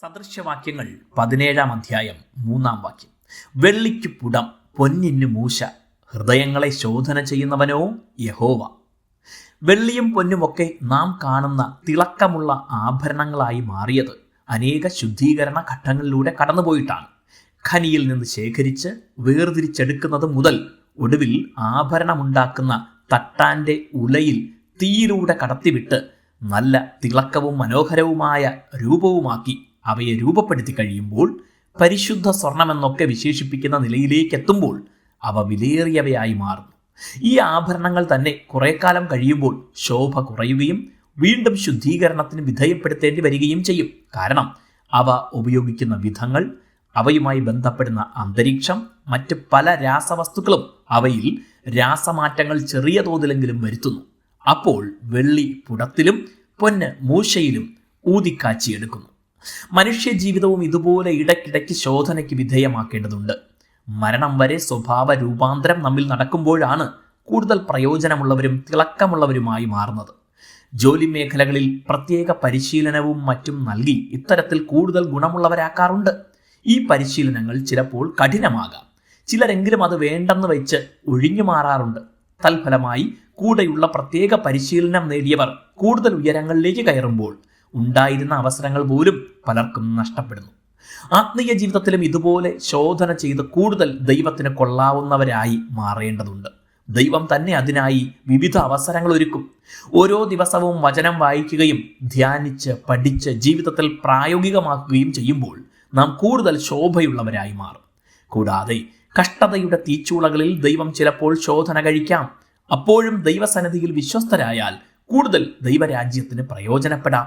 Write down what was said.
സദൃശ്യവാക്യങ്ങൾ പതിനേഴാം അധ്യായം മൂന്നാം വാക്യം. വെള്ളിക്ക് പുടം പൊന്നിന് മൂശ ഹൃദയങ്ങളെ ശോധന ചെയ്യുന്നവനോ യഹോവ. വെള്ളിയും പൊന്നുമൊക്കെ നാം കാണുന്ന തിളക്കമുള്ള ആഭരണങ്ങളായി മാറിയത് അനേക ശുദ്ധീകരണ ഘട്ടങ്ങളിലൂടെ കടന്നുപോയിട്ടാണ്. ഖനിയിൽ നിന്ന് ശേഖരിച്ച് വേർതിരിച്ചെടുക്കുന്നത് മുതൽ ഒടുവിൽ ആഭരണമുണ്ടാക്കുന്ന തട്ടാന്റെ ഉലയിൽ തീയിലൂടെ കടത്തിവിട്ട് നല്ല തിളക്കവും മനോഹരവുമായ രൂപവുമാക്കി അവയെ രൂപപ്പെടുത്തി കഴിയുമ്പോൾ പരിശുദ്ധ സ്വർണമെന്നൊക്കെ വിശേഷിപ്പിക്കുന്ന നിലയിലേക്ക് എത്തുമ്പോൾ അവ വിലയേറിയവയായി മാറുന്നു. ഈ ആഭരണങ്ങൾ തന്നെ കുറെ കാലം കഴിയുമ്പോൾ ശോഭ കുറയുകയും വീണ്ടും ശുദ്ധീകരണത്തിന് വിധേയപ്പെടുത്തേണ്ടി വരികയും ചെയ്യും. കാരണം അവ ഉപയോഗിക്കുന്ന വിധങ്ങൾ അവയുമായി ബന്ധപ്പെടുന്ന അന്തരീക്ഷം മറ്റ് പല രാസവസ്തുക്കളും അവയിൽ രാസമാറ്റങ്ങൾ ചെറിയ തോതിലെങ്കിലും വരുത്തുന്നു. അപ്പോൾ വെള്ളി പുടത്തിലും പൊന്ന് മൂശയിലും ഊതിക്കാച്ചിയെടുക്കുന്നു. മനുഷ്യ ജീവിതവും ഇതുപോലെ ഇടയ്ക്കിടയ്ക്ക് ശോധനയ്ക്ക് വിധേയമാക്കേണ്ടതുണ്ട്. മരണം വരെ സ്വഭാവ രൂപാന്തരം നമ്മിൽ നടക്കുമ്പോഴാണ് കൂടുതൽ പ്രയോജനമുള്ളവരും തിളക്കമുള്ളവരുമായി മാറുന്നത്. ജോലി മേഖലകളിൽ പ്രത്യേക പരിശീലനവും മറ്റും നൽകി ഇത്തരത്തിൽ കൂടുതൽ ഗുണമുള്ളവരാക്കാറുണ്ട്. ഈ പരിശീലനങ്ങൾ ചിലപ്പോൾ കഠിനമാകാം. ചിലരെങ്കിലും അത് വേണ്ടെന്ന് വെച്ച് ഒഴിഞ്ഞു മാറാറുണ്ട്. തൽഫലമായി കൂടെയുള്ള പ്രത്യേക പരിശീലനം നേടിയവർ കൂടുതൽ ഉയരങ്ങളിലേക്ക് കയറുമ്പോൾ ഉണ്ടായിരുന്ന അവസരങ്ങൾ പോലും പലർക്കും നഷ്ടപ്പെടുന്നു. ആത്മീയ ജീവിതത്തിലും ഇതുപോലെ ശോധന ചെയ്ത് കൂടുതൽ ദൈവത്തിന് കൊള്ളാവുന്നവരായി മാറേണ്ടതുണ്ട്. ദൈവം തന്നെ അതിനായി വിവിധ അവസരങ്ങൾ ഒരുക്കും. ഓരോ ദിവസവും വചനം വായിക്കുകയും ധ്യാനിച്ച് പഠിച്ച് ജീവിതത്തിൽ പ്രായോഗികമാക്കുകയും ചെയ്യുമ്പോൾ നാം കൂടുതൽ ശോഭയുള്ളവരായി മാറും. കൂടാതെ കഷ്ടതയുടെ തീച്ചൂളകളിൽ ദൈവം ചിലപ്പോൾ ശോധന കഴിക്കാം. അപ്പോഴും ദൈവസന്നിധിയിൽ വിശ്വസ്തരായാൽ കൂടുതൽ ദൈവരാജ്യത്തിന് പ്രയോജനപ്പെടാം.